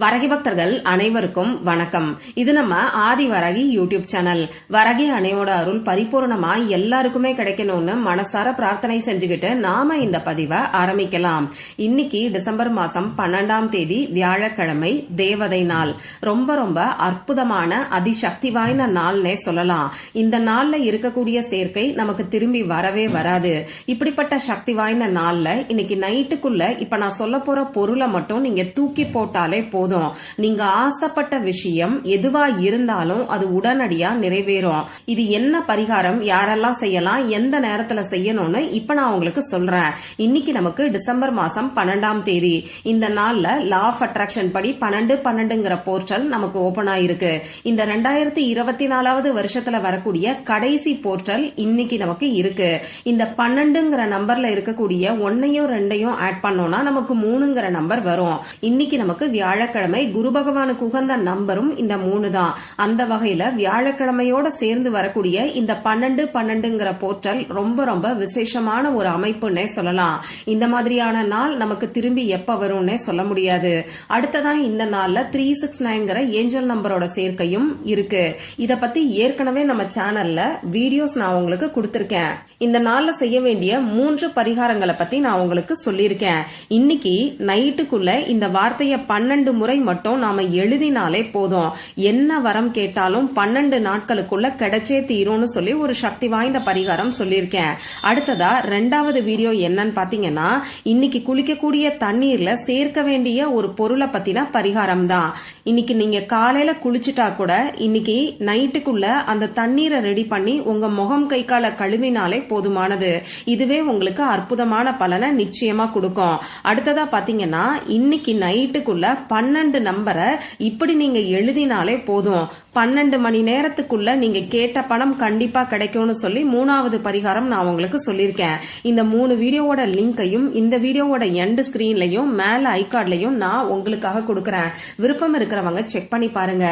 வரகி பக்தர்கள் அனைவருக்கும் வணக்கம். இது நம்ம ஆதி வரகி யூடியூப் சேனல். வரகி அணையோட அருள் பரிபூர்ணமா எல்லாருக்குமே கிடைக்கணும்னு மனசார பிரார்த்தனை செஞ்சுக்கிட்டு நாம இந்த பதிவை ஆரம்பிக்கலாம். இன்னைக்கு டிசம்பர் மாசம் பன்னெண்டாம் தேதி வியாழக்கிழமை தேவதை நாள். ரொம்ப ரொம்ப அற்புதமான அதிசக்தி வாய்ந்த நாள்னே சொல்லலாம். இந்த நாள்ல இருக்கக்கூடிய சேர்க்கை நமக்கு திரும்பி வரவே வராது. இப்படிப்பட்ட சக்தி வாய்ந்த நாள்ல இன்னைக்கு நைட்டுக்குள்ள இப்ப நான் சொல்ல போற பொருளை மட்டும் நீங்க தூக்கி போட்டாலே போதும். போதும். நீங்க ஆசைப்பட்ட விஷயம் எதுவா இருந்தாலும் அது உடனடியா நிறைவேறும். இது என்ன பரிகாரம்? யாரெல்லாம் செய்யலாம்? எந்த நேரத்துல செய்யணும்னு இப்ப நான் உங்களுக்கு சொல்றேன். இன்னைக்கு நமக்கு டிசம்பர் மாசம் பன்னெண்டாம் தேதி. இந்த நாள்ல லா ஆஃப் அட்ராக்ஷன் படி பன்னெண்டு பன்னெண்டுங்கிற போர்ட்டல் நமக்கு ஓபன் ஆயிருக்கு. இந்த ரெண்டாயிரத்தி இருபத்தி நாலாவது வருஷத்துல வரக்கூடிய கடைசி போர்ட்டல் இன்னைக்கு நமக்கு இருக்கு. இந்த பன்னெண்டுங்கிற நம்பர்ல இருக்கக்கூடிய ஒன்னையும் ரெண்டையும் ஆட் பண்ணோம்னா நமக்கு மூணுங்கிற நம்பர் வரும். இன்னைக்கு நமக்கு வியாழக்கிழமை குரு பகவானுக்கு உகந்த நம்பரும் இந்த மூணு தான் அந்த வகையில வியாழக்கிழமையோட சேர்ந்து வரக்கூடிய இந்த பன்னெண்டு பன்னெண்டுங்கிற போர்ட்டல் ரொம்ப ரொம்ப விசேஷமான ஒரு அமைப்புன்னே சொல்லலாம். இந்த மாதிரியான நாள் நமக்கு திரும்பி எப்ப வரும்னே சொல்ல முடியாது. அடுத்ததான் இந்த நாள்ல த்ரீ சிக்ஸ் நைன்கிற ஏஞ்சல் நம்பரோட சேர்க்கையும் இருக்கு. இத பத்தி ஏற்கனவே நம்ம சேனல்ல வீடியோஸ் நான் உங்களுக்கு கொடுத்திருக்கேன். இந்த நாள்ல செய்ய வேண்டிய மூன்று பரிகாரங்களை பத்தி நான் உங்களுக்கு சொல்லியிருக்கேன். இன்னைக்கு நைட்டுக்குள்ள இந்த வார்த்தைய பன்னெண்டு முறை மட்டும் நாம எழுதினாலே போதும். என்ன வரம் கேட்டாலும் பன்னெண்டு நாட்களுக்குள்ள கிடைச்சே தீரும்னு சொல்லி ஒரு சக்தி வாய்ந்த பரிகாரம் சொல்லியிருக்கேன். அடுத்ததா ரெண்டாவது வீடியோ என்னன்னு பாத்தீங்கன்னா இன்னைக்கு குளிக்கக்கூடிய தண்ணீர்ல சேர்க்க வேண்டிய ஒரு பொருளை பத்தின பரிகாரம் தான். இன்னைக்கு நீங்க காலையில குளிச்சுட்டா கூட இன்னைக்கு நைட்டுக்குள்ள அந்த தண்ணீரை ரெடி பண்ணி உங்க முகம் கை கால கழுவினாலே போதுமானது. இதுவே உங்களுக்கு அற்புதமான பலனை நிச்சயமா கொடுக்கும். அடுத்ததா பாத்தீங்கன்னா இன்னைக்கு நைட்டுக்குள்ள பன்னெண்டு நம்பரை இப்படி நீங்க எழுதினாலே போதும். பன்னெண்டு மணி நேரத்துக்குள்ள நீங்க கேட்ட பணம் கண்டிப்பா கிடைக்கும்னு சொல்லி மூணாவது பரிகாரம் நான் உங்களுக்கு சொல்லியிருக்கேன். இந்த மூணு வீடியோவோட லிங்கையும் இந்த வீடியோவோட எண்ட் ஸ்கிரீன்லயும் மேல ஐகார்ட்லயும் நான் உங்களுக்காக கொடுக்கறேன். விருப்பம் இருக்கிறவங்க செக் பண்ணி பாருங்க.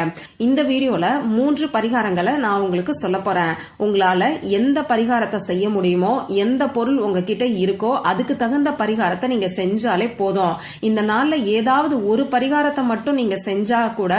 இந்த வீடியோல மூன்று பரிகாரங்களை நான் உங்களுக்கு சொல்ல போறேன். உங்களால எந்த பரிகாரத்தை செய்ய முடியுமோ எந்த பொருள் உங்ககிட்ட இருக்கோ அதுக்கு தகுந்த பரிகாரத்தை நீங்க செஞ்சாலே போதும். இந்த நாள்ல ஏதாவது ஒரு பரிகாரத்தை மட்டும் நீங்க செஞ்சா கூட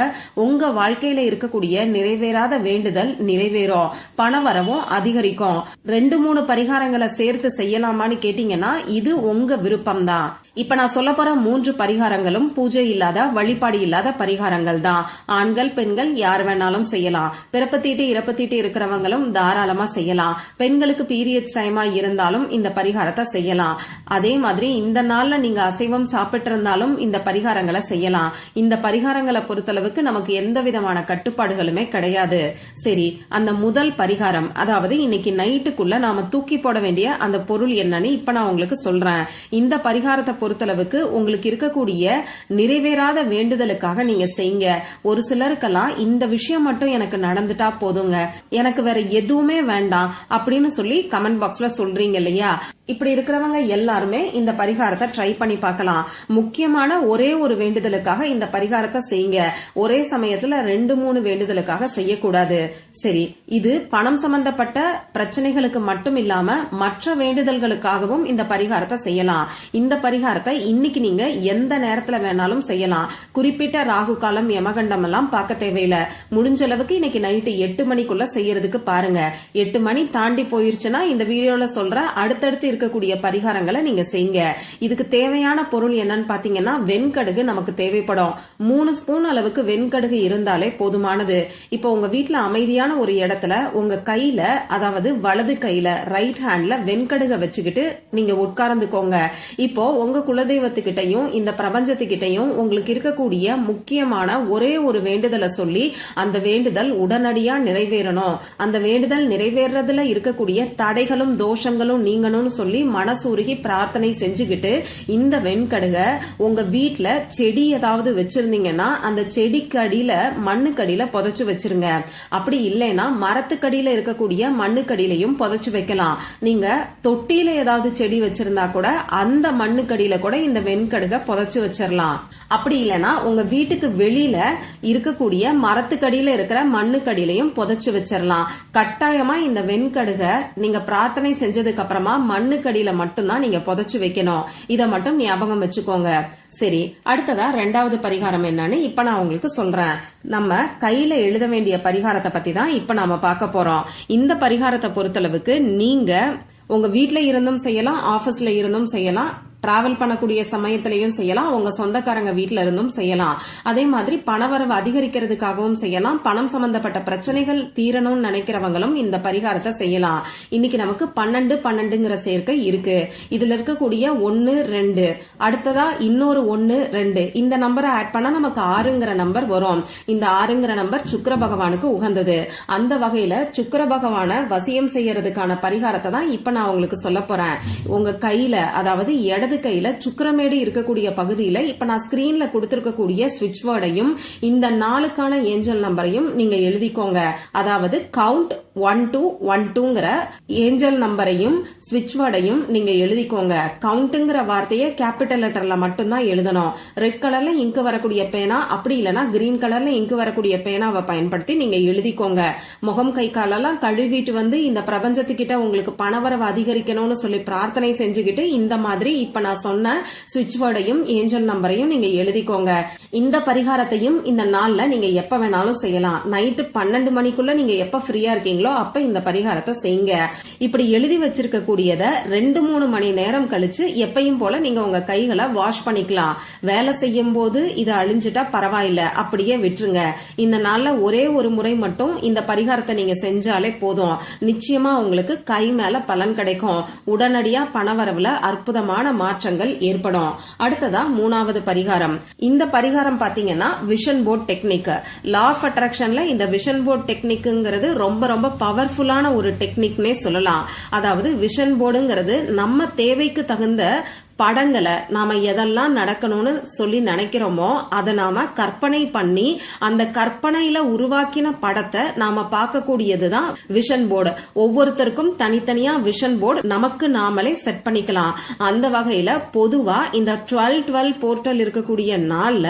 உங்க வாழ்க்கையில இருக்கக்கூடிய நிறைவேறாத வேண்டுதல் நிறைவேறும் பண வரவும் அதிகரிக்கும். ரெண்டு மூணு பரிகாரங்களை சேர்த்து செய்யலாமான்னு கேட்டீங்கன்னா இது உங்க விருப்பம் தான் இப்ப நான் சொல்ல போற மூன்று பரிகாரங்களும் பூஜை இல்லாத வழிபாடு இல்லாத பரிகாரங்கள் தான். ஆண்கள் பெண்கள் யார் வேணாலும் செய்யலாம். பிறப்பத்தீட்டு இறப்பத்தீட்டு இருக்கிறவங்களும் தாராளமா செய்யலாம். பெண்களுக்கு பீரியட் டைமா இருந்தாலும் இந்த பரிகாரத்தை செய்யலாம். அதே மாதிரி இந்த நாள்ல நீங்க அசைவம் சாப்பிட்டு இருந்தாலும் இந்த பரிகாரங்களை செய்யலாம். இந்த பரிகாரங்களை பொறுத்தளவுக்கு நமக்கு எந்த விதமான கட்டுப்பாடுகளுமே கிடையாது. சரி அந்த முதல் பரிகாரம் அதாவது இன்னைக்கு நைட்டுக்குள்ள நாம தூக்கி போட வேண்டிய அந்த பொருள் என்னன்னு இப்ப நான் உங்களுக்கு சொல்றேன். இந்த பரிகாரத்தை பொறுத்தளவுக்கு உங்களுக்கு இருக்கக்கூடிய நிறைவேறாத வேண்டுதலுக்காக நீங்க செய்யுங்க. ஒரு சிலருக்கெல்லாம் இந்த விஷயம் மட்டும் எனக்கு நடந்துட்டா போதுங்க. எனக்கு வேற எதுவுமே வேண்டாம் அப்படின்னு சொல்லி கமெண்ட் பாக்ஸ்ல சொல்றீங்க இல்லையா? இப்படி இருக்கிறவங்க எல்லாருமே இந்த பரிகாரத்தை ட்ரை பண்ணி பார்க்கலாம். முக்கியமான ஒரே ஒரு வேண்டுதலுக்காக இந்த பரிகாரத்தை செய்யுங்க. ஒரே சமயத்துல ரெண்டு மூணு வேண்டுதலுக்காக செய்யக்கூடாது. சரி இது பணம் சம்பந்தப்பட்ட பிரச்சனைகளுக்கு மட்டும் இல்லாம மற்ற வேண்டுதல்களுக்காகவும் இந்த பரிகாரத்தை செய்யலாம். இந்த பரிகாரம் பரிகாரத்தை இன்னைக்கு நீங்க எந்த நேரத்துல வேணாலும் செய்யலாம். குறிப்பிட்ட ராகு காலம் யமகண்டம் எல்லாம் பார்க்க தேவையில்லை. முடிஞ்ச அளவுக்கு இன்னைக்கு நைட்டு எட்டு மணிக்குள்ள செய்யறதுக்கு பாருங்க. எட்டு மணி தாண்டி போயிருச்சுன்னா இந்த வீடியோல சொல்ற அடுத்தடுத்து இருக்கக்கூடிய பரிகாரங்களை நீங்க செய்யுங்க. இதுக்கு தேவையான பொருள் என்னன்னு பாத்தீங்கன்னா வெண்கடுகு நமக்கு தேவைப்படும். மூணு ஸ்பூன் அளவுக்கு வெண்கடுகு இருந்தாலே போதுமானது. இப்போ உங்க வீட்டுல அமைதியான ஒரு இடத்துல உங்க கையில அதாவது வலது கையில ரைட் ஹேண்ட்ல வெண்கடுக வச்சுக்கிட்டு நீங்க உட்கார்ந்துக்கோங்க. இப்போ உங்க குலதெய்வத்துக்கிட்டையும் இந்த பிரபஞ்சத்துக்கிட்டையும் உங்களுக்கு இருக்கக்கூடிய முக்கியமான ஒரே ஒரு வேண்டுதலை சொல்லி அந்த வேண்டுதல் உடனடியா நிறைவேறணும். அந்த வேண்டுதல் நிறைவேறதுல இருக்கக்கூடிய தடைகளும் தோஷங்களும் நீங்கணும்னு சொல்லி மனசுருகி பிரார்த்தனை செஞ்சுக்கிட்டு இந்த வெண்கடுக உங்க வீட்டுல செடி ஏதாவது வச்சிருந்தீங்கன்னா அந்த செடிக்கடியில மண்ணுக்கடியில புதைச்சு வச்சிருங்க. அப்படி இல்லைன்னா மரத்துக்கடியில இருக்கக்கூடிய மண்ணுக்கடியிலையும் புதைச்சு வைக்கலாம். நீங்க தொட்டியில ஏதாவது செடி வச்சிருந்தா கூட அந்த மண்ணுக்கடியில கடியில கூட இந்த வெண்கடுக புதைச்சு வச்சிடலாம் அப்படி இல்லைன்னா உங்க வீட்டுக்கு வெளியில இருக்கக்கூடிய மரத்துக்கடியில இருக்கிற மண்ணுக்கடியிலையும் புதைச்சு வச்சிடலாம் கட்டாயமா இந்த வெண்கடுக நீங்க பிரார்த்தனை செஞ்சதுக்கு அப்புறமா மண்ணுக்கடியில மட்டும்தான் நீங்க புதைச்சு வைக்கணும். இத மட்டும் ஞாபகம் வச்சுக்கோங்க. சரி அடுத்ததா ரெண்டாவது பரிகாரம் என்னன்னு இப்ப நான் உங்களுக்கு சொல்றேன். நம்ம கையில எழுத வேண்டிய பரிகாரத்தை பத்தி தான் இப்ப நாம பார்க்க போறோம். இந்த பரிகாரத்தை பொறுத்தளவுக்கு நீங்க உங்க வீட்ல இருந்தும் செய்யலாம் ஆபீஸ்ல இருந்தும் செய்யலாம் டிராவல் பண்ணக்கூடிய சமயத்திலையும் செய்யலாம். உங்க சொந்தக்காரங்க வீட்டில இருந்தும் செய்யலாம். அதே மாதிரி பணவரவு அதிகரிக்கிறதுக்காகவும் செய்யலாம். பணம் சம்பந்தப்பட்ட பிரச்சனைகள் தீரணும்னு நினைக்கிறவங்களும் இந்த பரிகாரத்தை செய்யலாம். இன்னைக்கு நமக்கு பன்னெண்டு பன்னெண்டுங்கிற சேர்க்கை இருக்கு. இதுல இருக்கக்கூடிய ஒன்னு ரெண்டு. அடுத்ததா இன்னொரு ஒன்னு ரெண்டு. இந்த நம்பரை ஆட் பண்ணா நமக்கு ஆறுங்கிற நம்பர் வரும். இந்த ஆறுங்கிற நம்பர் சுக்கர பகவானுக்கு உகந்தது. அந்த வகையில சுக்கர பகவான வசியம் செய்யறதுக்கான பரிகாரத்தை தான் இப்ப நான் உங்களுக்கு சொல்ல போறேன். உங்க கையில அதாவது இடது கையில சுக்கிரமேடு இருக்கக்கூடிய பகுதியில இப்ப நான் ஸ்கிரீன்ல கொடுத்திருக்கக்கூடிய ஸ்விட்ச் வேர்டையும் இந்த நாளுக்கான ஏஞ்சல் நம்பரையும் நீங்க எழுதிக்கோங்க. அதாவது கவுண்ட் ஒன் டூ ஒன் டூங்கிற ஏஞ்சல் நம்பரையும் ஸ்விட்ச் வேர்டையும் நீங்க எழுதிக்கோங்க. கவுண்ட்ங்கிற வார்த்தையை கேபிட்டல் லெட்டர்ல மட்டும்தான் எழுதணும். ரெட் கலர்ல இங்கு வரக்கூடிய பேனா அப்படி இல்லைன்னா கிரீன் கலர்ல இங்கு வரக்கூடிய பேனாவை பயன்படுத்தி நீங்க எழுதிக்கோங்க. முகம் கை காலெல்லாம் கழுவிட்டு வந்து இந்த பிரபஞ்சத்துக்கிட்ட உங்களுக்கு பணவரவு அதிகரிக்கணும்னு சொல்லி பிரார்த்தனை செஞ்சுக்கிட்டு இந்த மாதிரி இப்ப நான் சொன்ன சுவிட்ச் வேர்டையும் ஏஞ்சல் நம்பரையும் நீங்க எழுதிக்கோங்க. இந்த பரிகாரத்தையும் இந்த நாள்ல நீங்க எப்ப வேணாலும் செய்யலாம். நைட்டு பன்னெண்டு மணிக்குள்ள நீங்க எப்ப ஃப்ரீயா இருக்கீங்களோ அப்ப இந்த பரிகாரத்தை செய்யுங்க. இப்படி எழுதி வச்சிருக்க கூடியத ரெண்டு மூணு மணி நேரம் கழிச்சு எப்பயும் போல நீங்க உங்க கைகளை வாஷ் பண்ணிக்கலாம். வேலை செய்யும் போது இதை அழிஞ்சிட்டா பரவாயில்ல அப்படியே விட்டுருங்க. இந்த நாள்ல ஒரே ஒரு முறை மட்டும் இந்த பரிகாரத்தை நீங்க செஞ்சாலே போதும். நிச்சயமா உங்களுக்கு கை மேல பலன் கிடைக்கும். உடனடியா பணவரவுல அற்புதமான மாற்றங்கள் ஏற்படும். அடுத்ததா மூணாவது பரிகாரம். இந்த பரிகாரம் பாத்தீங்கன்னா vision board technique law of அட்ராக்ஷன்ல இந்த விஷன் போர்ட் டெக்னிக்ங்கிறது ரொம்ப ரொம்ப பவர்ஃபுல்லான ஒரு டெக்னிக்னே சொல்லலாம். அதாவது விஷன் போர்டுங்கிறது நம்ம தேவைக்கு தகுந்த படங்களை நாம எதெல்லாம் நடக்கணும்னு சொல்லி நினைக்கிறோமோ அதை நாம கற்பனை பண்ணி அந்த கற்பனையில உருவாக்கின படத்தை நாம பார்க்கக்கூடியதுதான் விஷன் போர்டு ஒவ்வொருத்தருக்கும் தனித்தனியா விஷன் போர்டு நமக்கு நாமளே செட் பண்ணிக்கலாம். அந்த வகையில பொதுவா இந்த டுவெல் டுவெல் போர்ட்டல் இருக்கக்கூடிய நாள்ல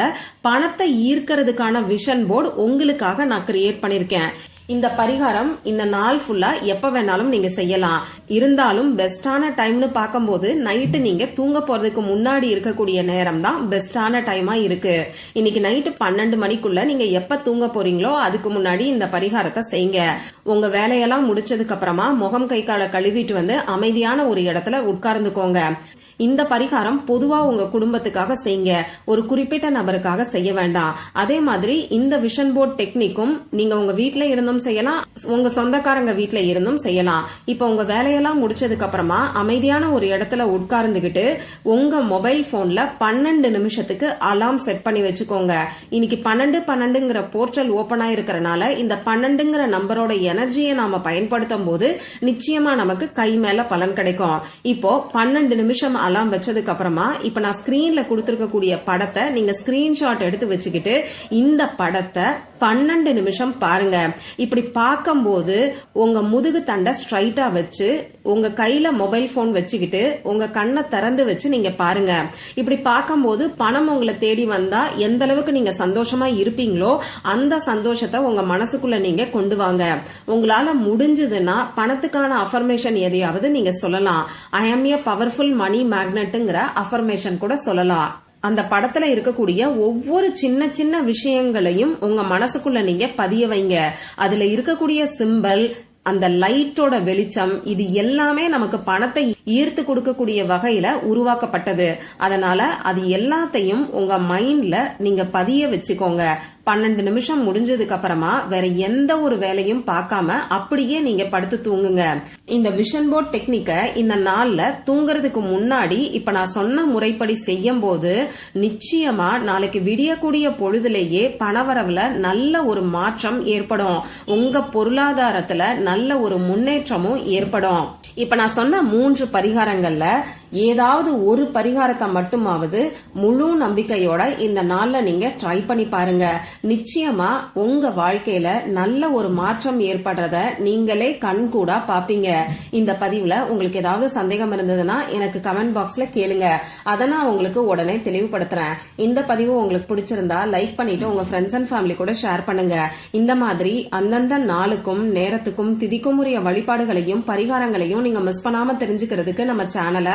பணத்தை ஈர்க்கிறதுக்கான விஷன் போர்டு உங்களுக்காக நான் கிரியேட் பண்ணிருக்கேன். இந்த பரிகாரம் இந்த நாள் ஃபுல்லா எப்ப வேணாலும் நீங்க செய்யலாம். இருந்தாலும் பெஸ்டான டைம்னு பார்க்கும்போது நைட்டு நீங்க தூங்க போறதுக்கு முன்னாடி இருக்கக்கூடிய நேரம் தான் பெஸ்டான டைமா இருக்கு. இன்னைக்கு நைட்டு பன்னெண்டு மணிக்குள்ள நீங்க எப்ப தூங்க போறீங்களோ அதுக்கு முன்னாடி இந்த பரிகாரத்தை செய்யுங்க. உங்க வேலையெல்லாம் முடிச்சதுக்கு அப்புறமா முகம் கை காலை கழுவிட்டு வந்து அமைதியான ஒரு இடத்துல உட்கார்ந்துக்கோங்க. இந்த பரிகாரம் பொதுவா உங்க குடும்பத்துக்காக செய்யுங்க. ஒரு குறிப்பிட்ட நபருக்காக செய்ய வேண்டாம். அதே மாதிரி இந்த விஷன் போர்ட் டெக்னிக்கும் நீங்க உங்க வீட்ல இருந்தும் செய்யலாம். உங்க சொந்தக்காரங்க வீட்டுல இருந்தும் செய்யலாம். இப்ப உங்க வேலையெல்லாம் முடிச்சதுக்கு அப்புறமா அமைதியான ஒரு இடத்துல உட்கார்ந்துகிட்டு உங்க மொபைல் போன்ல பன்னெண்டு நிமிஷத்துக்கு அலாம் செட் பண்ணி வச்சுக்கோங்க. இன்னைக்கு பன்னெண்டு பன்னெண்டுங்கிற போர்ட்டல் ஓபன் ஆயிருக்கிறனால இந்த பன்னெண்டுங்கிற நம்பரோட எனர்ஜியை நாம பயன்படுத்தும் போது நிச்சயமா நமக்கு கை மேல பலன் கிடைக்கும். இப்போ பன்னெண்டு நிமிஷம் அலாம் வச்சதுக்கு அப்புறமா இப்ப நான் ஸ்கிரீன்ல கொடுத்திருக்கக்கூடிய படத்தை நீங்க ஸ்கிரீன்ஷாட் எடுத்து வச்சுக்கிட்டு இந்த படத்தை பன்னெண்டு நிமிஷம் பாருங்க. இப்படி பார்க்கும்போது உங்க முதுகு தண்டை ஸ்ட்ரைட்டா வச்சு உங்க கையில மொபைல் போன் வச்சுக்கிட்டு உங்க கண்ணை திறந்து வச்சு நீங்க பாருங்க. இப்படி பார்க்கும்போது பணம் உங்களை தேடி வந்தா எந்த அளவுக்கு நீங்க சந்தோஷமா இருப்பீங்களோ அந்த சந்தோஷத்தை உங்க மனசுக்குள்ள நீங்க கொண்டு வாங்க. உங்களால முடிஞ்சதுன்னா பணத்துக்கான அஃபர்மேஷன் எதையாவது நீங்க சொல்லலாம். ஐ ஆம் ஏ பவர்ஃபுல் மணி மேக்னெட்டுங்கிற அஃபர்மேஷன் கூட சொல்லலாம். அந்த படத்துல இருக்கக்கூடிய ஒவ்வொரு சின்ன சின்ன விஷயங்களையும் உங்க மனசுக்குள்ள நீங்க பதிய வைங்க. அதுல இருக்கக்கூடிய சிம்பல் அந்த லைட்டோட வெளிச்சம் இது எல்லாமே நமக்கு பணத்தை ஈர்த்து கொடுக்கக்கூடிய வகையில உருவாக்கப்பட்டது. அதனால அது எல்லாத்தையும் உங்க மைண்ட்ல நீங்க பதிய வச்சுக்கோங்க. பன்னெண்டு நிமிஷம் முடிஞ்சதுக்கு அப்புறமா வேற எந்த ஒரு வேலையும் பார்க்காம அப்படியே நீங்க படுத்து தூங்குங்க. இந்த விஷன் போர்ட் டெக்னிக்க இந்த நாள்ல தூங்குறதுக்கு முன்னாடி இப்ப நான் சொன்ன முறைப்படி செய்யும் போது நிச்சயமா நாளைக்கு விடியக்கூடிய பொழுதுலேயே பணவரவுல நல்ல ஒரு மாற்றம் ஏற்படும். உங்க பொருளாதாரத்துல நல்ல ஒரு முன்னேற்றமும் ஏற்படும். இப்ப நான் சொன்ன மூன்று பரிகாரங்கள்ல ஏதாவது ஒரு பரிகாரத்தை மட்டுமாவது முழு நம்பிக்கையோட இந்த நாள்ல நீங்க ட்ரை பண்ணி பாருங்க. நிச்சயமா உங்க வாழ்க்கையில நல்ல ஒரு மாற்றம் ஏற்படுறத நீங்களே கண் கூட பாப்பீங்க. இந்த பதிவுல உங்களுக்கு ஏதாவது சந்தேகம் இருந்ததுன்னா எனக்கு கமெண்ட் பாக்ஸ்ல கேளுங்க. அதை நான் உங்களுக்கு உடனே தெளிவுபடுத்துறேன். இந்த பதிவு உங்களுக்கு பிடிச்சிருந்தா லைக் பண்ணிட்டு உங்க ஃப்ரெண்ட்ஸ் அண்ட் ஃபேமிலி கூட ஷேர் பண்ணுங்க. இந்த மாதிரி அந்தந்த நாளுக்கும் நேரத்துக்கும் திதிக்கும் உரிய வழிபாடுகளையும் பரிகாரங்களையும் நீங்க மிஸ் பண்ணாம தெரிஞ்சுக்கிறதுக்கு நம்ம சேனலை